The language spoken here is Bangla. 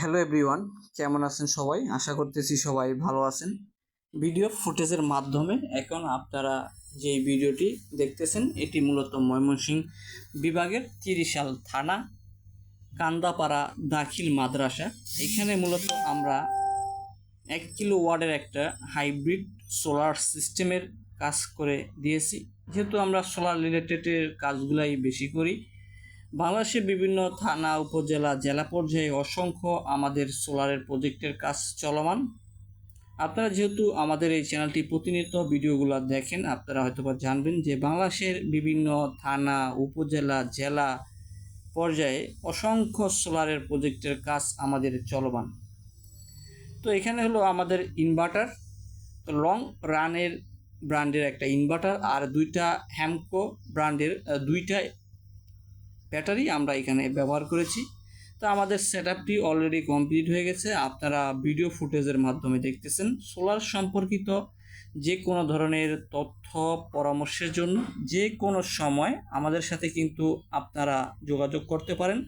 হ্যালো এভরিওয়ান কেমন আছেন সবাই? আশা করতেছি সবাই ভালো আছেন। ভিডিও ফুটেজের মাধ্যমে এখন আপনারা যে ভিডিওটি দেখতেছেন, এটি মূলত ময়মনসিংহ বিভাগের তিরিশাল থানা, কান্দাপাড়া দাখিল মাদ্রাসা। এখানে মূলত আমরা এক কিলো ওয়ার্ডের একটা হাইব্রিড সোলার সিস্টেমের কাজ করে দিয়েছি। যেহেতু আমরা সোলার রিলেটেডের কাজগুলাই বেশি করি বাংলাদেশের বিভিন্ন থানা, উপজেলা, জেলা পর্যায়ে অসংখ্য আমাদের সোলারের প্রজেক্টের কাজ চলমান। আপনারা যেহেতু আমাদের এই চ্যানেলটি প্রতিনিয়ত ভিডিওগুলো দেখেন, আপনারা হয়তোবা জানবেন যে বাংলাদেশের বিভিন্ন থানা, উপজেলা, জেলা পর্যায়ে অসংখ্য সোলারের প্রজেক্টের কাজ আমাদের চলমান। তো এখানে হলো আমাদের ইনভার্টার তো লং রানের ব্র্যান্ডের একটা ইনভার্টার আর দুইটা হ্যামকো ব্র্যান্ডের দুইটা ব্যাটারি আমরা এখানে ব্যবহার করেছি। তো আমাদের সেট আপটি অলরেডি কমপ্লিট হয়ে গেছে। আপনারা ভিডিও ফুটেজের মাধ্যমে দেখতেছেন। সোলার সম্পর্কিত যে কোনো ধরনের তথ্য, পরামর্শের জন্য যে কোনো সময় আমাদের সাথে কিন্তু আপনারা যোগাযোগ করতে পারেন।